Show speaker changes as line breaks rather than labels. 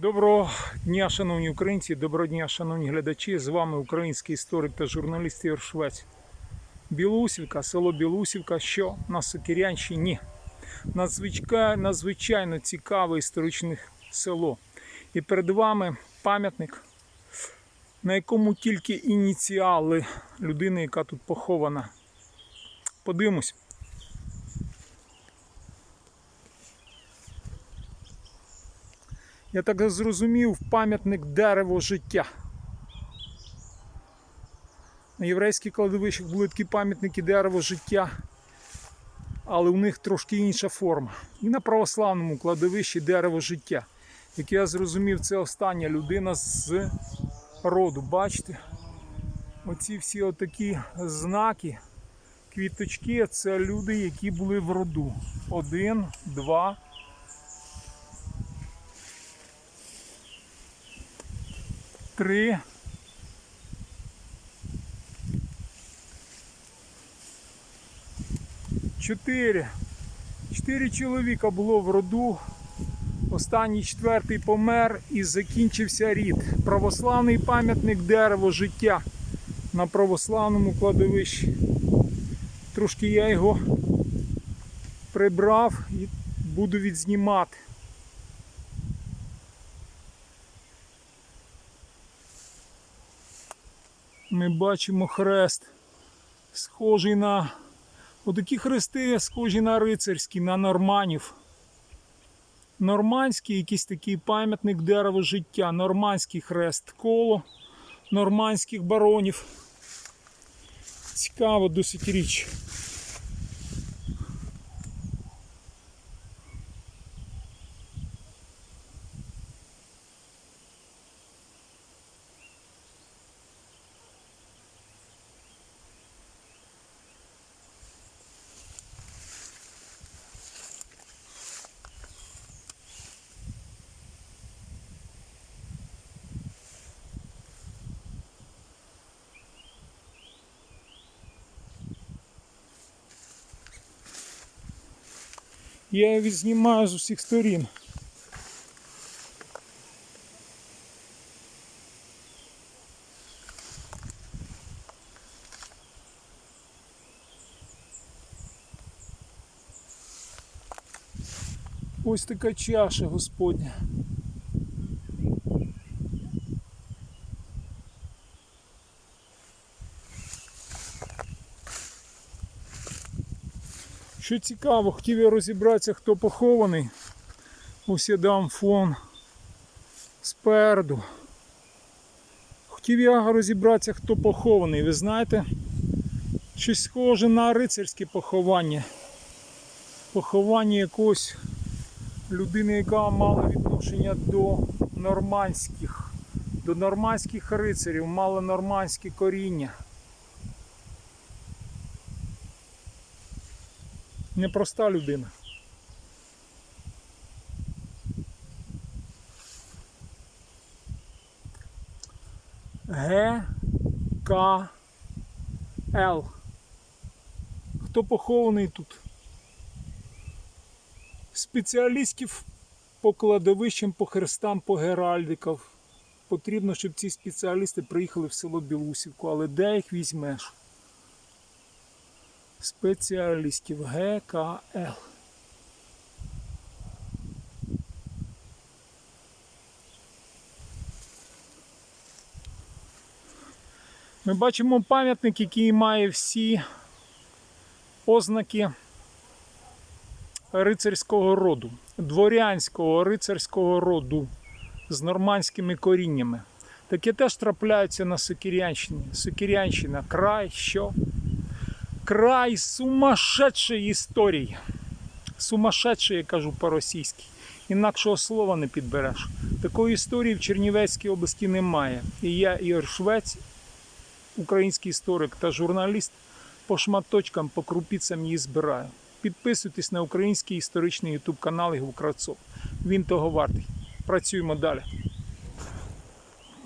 Доброго дня, шановні українці, доброго дня, шановні глядачі. З вами український історик та журналіст Ігор Швець. Білусівка, село Білусівка, що на Сокирянщині. Надзвичайно, цікаве історичне село. І перед вами пам'ятник, на якому тільки ініціали людини, яка тут похована. Подивимось. Я так зрозумів, пам'ятник дерево життя. На єврейських кладовищах були такі пам'ятники дерево життя, але у них трошки інша форма. І на православному кладовищі дерево життя. Як я зрозумів, це остання людина з роду. Бачите? Оці всі отакі знаки, квіточки це люди, які були в роду. Один, два. Три. Чотири. Чотири чоловіка було в роду. Останній четвертий помер і закінчився рід. Православний пам'ятник дерево життя на православному кладовищі. Трошки я його прибрав і буду відзнімати. Ми бачимо хрест, схожий на отакі хрести, схожі на рицарські, на норманів. Нормандський якийсь такий пам'ятник дерева життя, нормандський хрест, коло нормандських баронів. Цікаво досить річ. Я її знімаю з усіх сторін. Ось така чаша Господня. Що цікаво, хотів я розібратися, хто похований. Ось я дам фон спереду. Хотів я розібратися, хто похований. Ви знаєте, щось схоже на рицарське поховання. Поховання якогось людини, яка мала відношення до нормандських, до нормандських рицарів, мала нормандське коріння. Непроста людина. Г. К. Л. Хто похований тут? Спеціалістів по кладовищам, по хрестам, по геральдикам. Потрібно, щоб ці спеціалісти приїхали в село Білусівку, але де їх візьмеш? Спеціалістів ГКЛ. Ми бачимо пам'ятник, який має всі ознаки рицарського роду, дворянського рицарського роду з нормандськими коріннями. Таке теж трапляється на Сокирянщині. Сокирянщина край, що край сумасшедшої історії. Сумасшедший, я кажу по-російськи. Інакшого слова не підбереш. Такої історії в Чернівецькій області немає. І я, Ігор Швець, український історик та журналіст, по шматочкам, по крупицям її збираю. Підписуйтесь на український історичний ютуб канал Ігор. Він того вартий. Працюємо далі.